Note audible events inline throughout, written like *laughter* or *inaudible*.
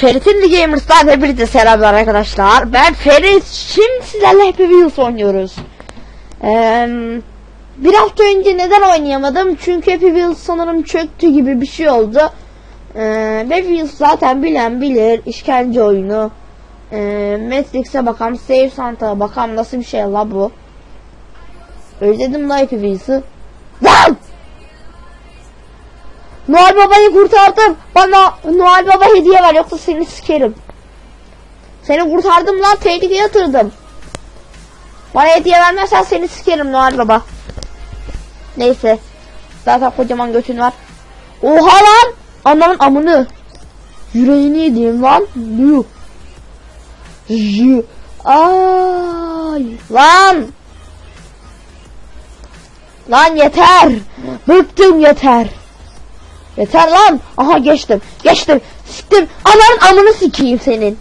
Ferit'in Gamers'tan hepinize selamlar arkadaşlar. Ben Ferit. Şimdi sizlerle Happy Wheels oynuyoruz. Ee, bir hafta önce neden oynayamadım? Çünkü Happy Wheels sanırım çöktü gibi bir şey oldu. Ee, Happy Wheels zaten bilen bilir. işkence oyunu. Ee, Matrix'e bakalım. Save Santa'ya bakalım. Nasıl bir şey la bu? Özledim la Happy Wheels'ı. Noel Baba'yı kurtardım. Bana Noel Baba hediye ver yoksa seni sikerim. Seni kurtardım lan tehlikeye yatırdım. Bana hediye vermezsen seni sikerim Noel Baba. Neyse. Zaten kocaman götün var. Oha lan! Ananın amını. Yüreğini yediğim lan. Yuh. Ay. Lan! Lan yeter. Bıktım yeter. Yeter lan. Aha geçtim. Geçtim. Siktim. Ananın amını sikeyim senin.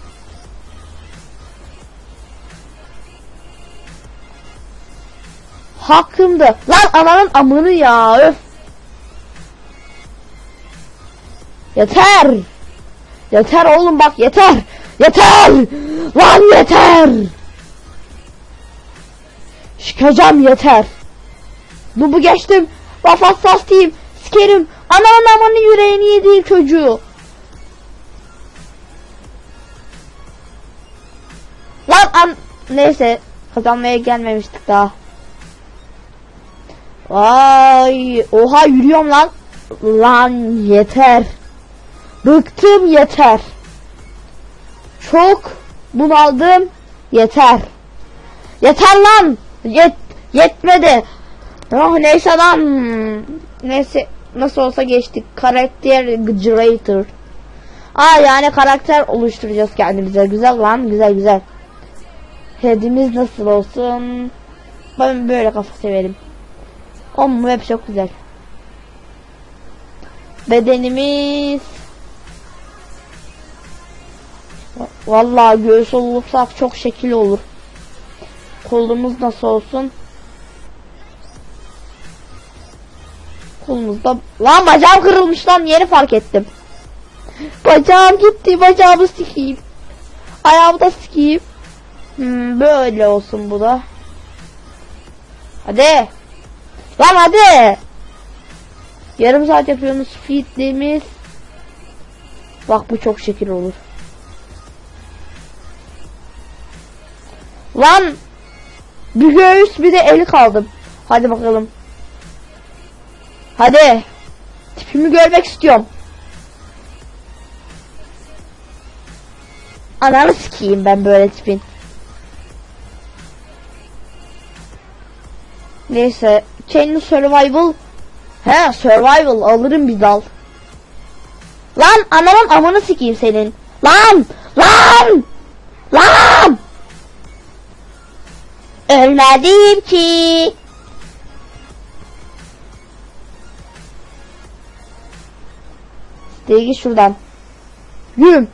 Hakkımdı. Lan ananın amını ya. Öf. Yeter. Yeter oğlum bak yeter. Yeter. Lan yeter. Çıkacağım yeter. Dubu geçtim. Laf hassas diyeyim. Sikerim. Ananın amanın yüreğini yediğim çocuğu. Lan an... Neyse. Kazanmaya gelmemiştik daha. Vay. Oha yürüyorum lan. Lan yeter. Bıktım yeter. Çok bunaldım. Yeter. Yeter lan. Yet yetmedi. Oh neyse lan. Neyse nasıl olsa geçtik. Karakter generator. Aa yani karakter oluşturacağız kendimize. Güzel lan güzel güzel. Headimiz nasıl olsun? Ben böyle kafa severim. O hep çok güzel. Bedenimiz Vallahi göğüs olursak çok şekil olur. Kolumuz nasıl olsun? Kolumuzda lan bacağım kırılmış lan yeni fark ettim. Bacağım gitti bacağımı sikeyim. Ayağımı da sikeyim. Hmm, böyle olsun bu da. Hadi. Lan hadi. Yarım saat yapıyoruz fitliğimiz. Bak bu çok şekil olur. Lan bir göğüs bir de eli kaldım. Hadi bakalım. Hadi. Tipimi görmek istiyorum. Ananı sikeyim ben böyle tipin. Neyse. Kendi survival. He survival alırım bir dal. Lan ananın amını sikeyim senin. Lan! Lan! Lan! Ölmedim ki. Git şuradan. Yürüm.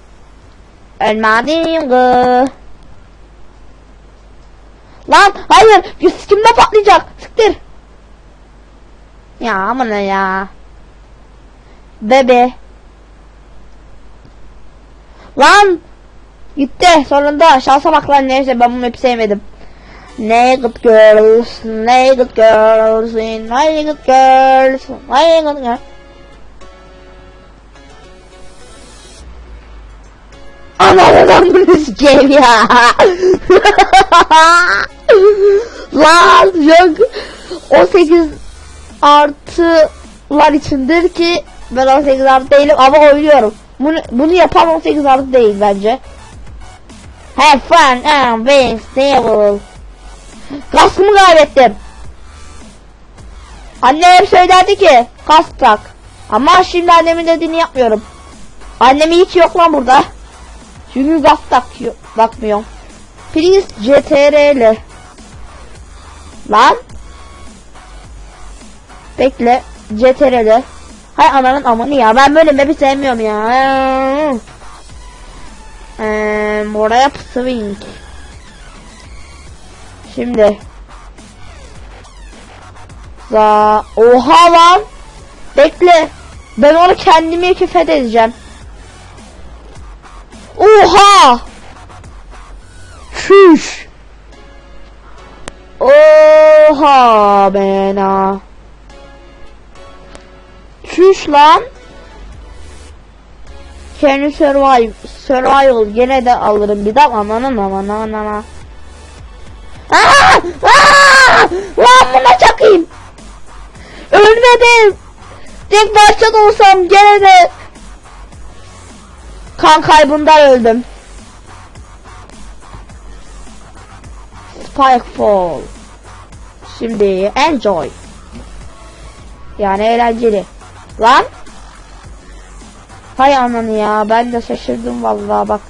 Ölmedim gı. Lan hayır. Sikimde patlayacak. Siktir. Ya aman ya. Bebe. Lan. Gitti sonunda. Şansa bak lan neyse ben bunu hep sevmedim. Naked girls, naked girls, naked girls, naked girls. Anam bunu sikeyim ya. Lan yok. 18 artılar içindir ki ben 18 artı değilim ama oynuyorum. Bunu, bunu yapan 18 artı değil bence. Have fun and being stable. Kaskımı kaybettim. Anne hep söylerdi ki kask tak. Ama şimdi annemin dediğini yapmıyorum. Annem hiç yok lan burada. Çünkü gaz takıyor. Bakmıyorum. Please CTRL. Lan. Bekle. CTRL. Hay ananın amanı ya. Ben böyle map'i sevmiyorum ya. Eee, oraya swing. Şimdi. Za Oha lan. Bekle. Ben onu kendime küfet edeceğim. Oha! Çüş! Oha bena. Çüş lan. Kendi survive, survival gene de alırım bir daha aman aman aman. Aa! Aa! Lan buna çakayım. Ölmedim. Tek parça da olsam gene de kan kaybından öldüm. Spikefall. Şimdi enjoy. Yani eğlenceli. Lan. Hay ananı ya ben de şaşırdım vallahi bak.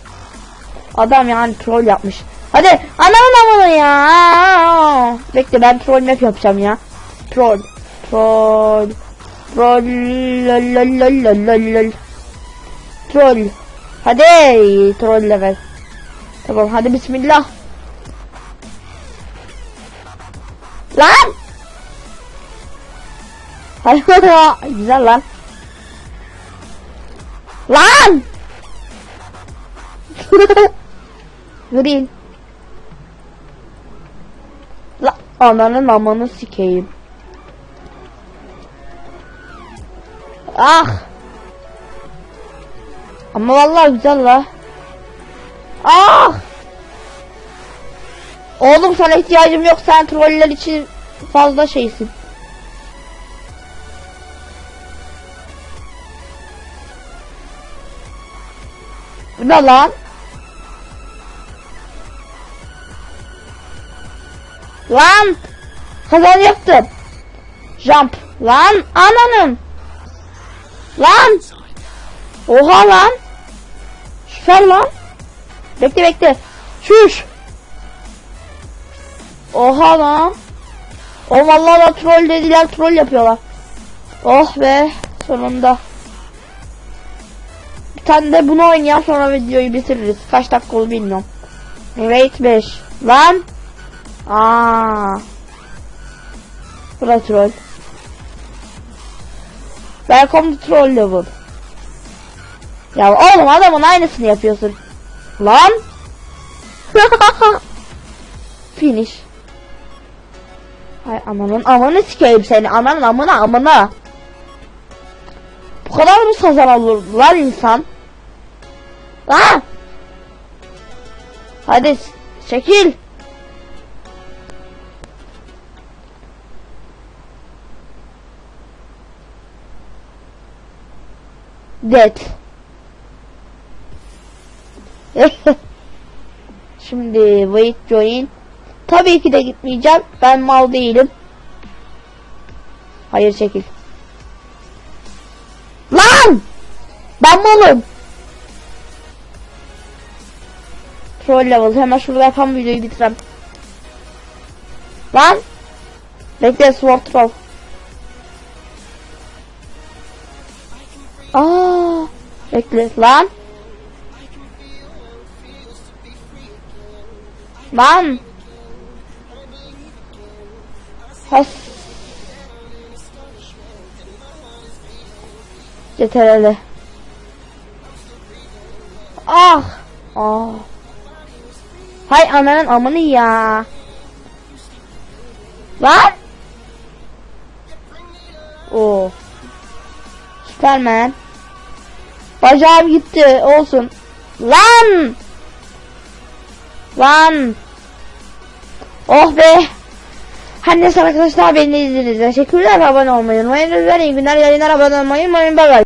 Adam yani troll yapmış. Hadi ananı amanı ya. Bekle ben troll map yapacağım ya. Troll. Troll. Troll. Lol, lol. Troll. Hadi troll level. Tamam hadi bismillah. Lan! *laughs* Güzel lan. Lan! *laughs* Green. La ananın amanı sikeyim. Ah! Ama vallahi güzel la. Ah! Oğlum sana ihtiyacım yok sen troller için fazla şeysin. Bu ne lan? Lan! Kazan yaptım. Jump. Lan ananın. Lan! Oha lan! Süper lan! Bekle bekle. Şuş! Oha lan! O vallahi da troll dediler troll yapıyorlar. Oh be sonunda. Bir tane de bunu oynayalım sonra videoyu bitiririz. Kaç dakika oldu bilmiyorum. Rate 5. Lan! Aa. Bu da troll. Welcome to troll level. Ya oğlum adamın aynısını yapıyorsun. Lan. *laughs* Finish. Ay amanın amanı sikeyim seni. Ananın amına amına. Bu kadar mı sazan olur lan insan? Lan. Hadi çekil. Dead. *laughs* Şimdi wait join. Tabii ki de gitmeyeceğim. Ben mal değilim. Hayır çekil. Lan! Ben malım. Troll level. Hemen şurada yapan videoyu bitirem. Lan! Bekle sword troll. Aa! Bekle lan. Lan. Has. Yeterli. Ah. Ah. Hay ananın amını ya. Lan. Oo. Süpermen. Bacağım gitti. Olsun. Lan. Lan. Oh be. Her neyse arkadaşlar beni izlediğiniz için teşekkürler. Abone olmayı unutmayın. Lütfen iyi günler. Yayınlar abone olmayı unutmayın. Bye bye.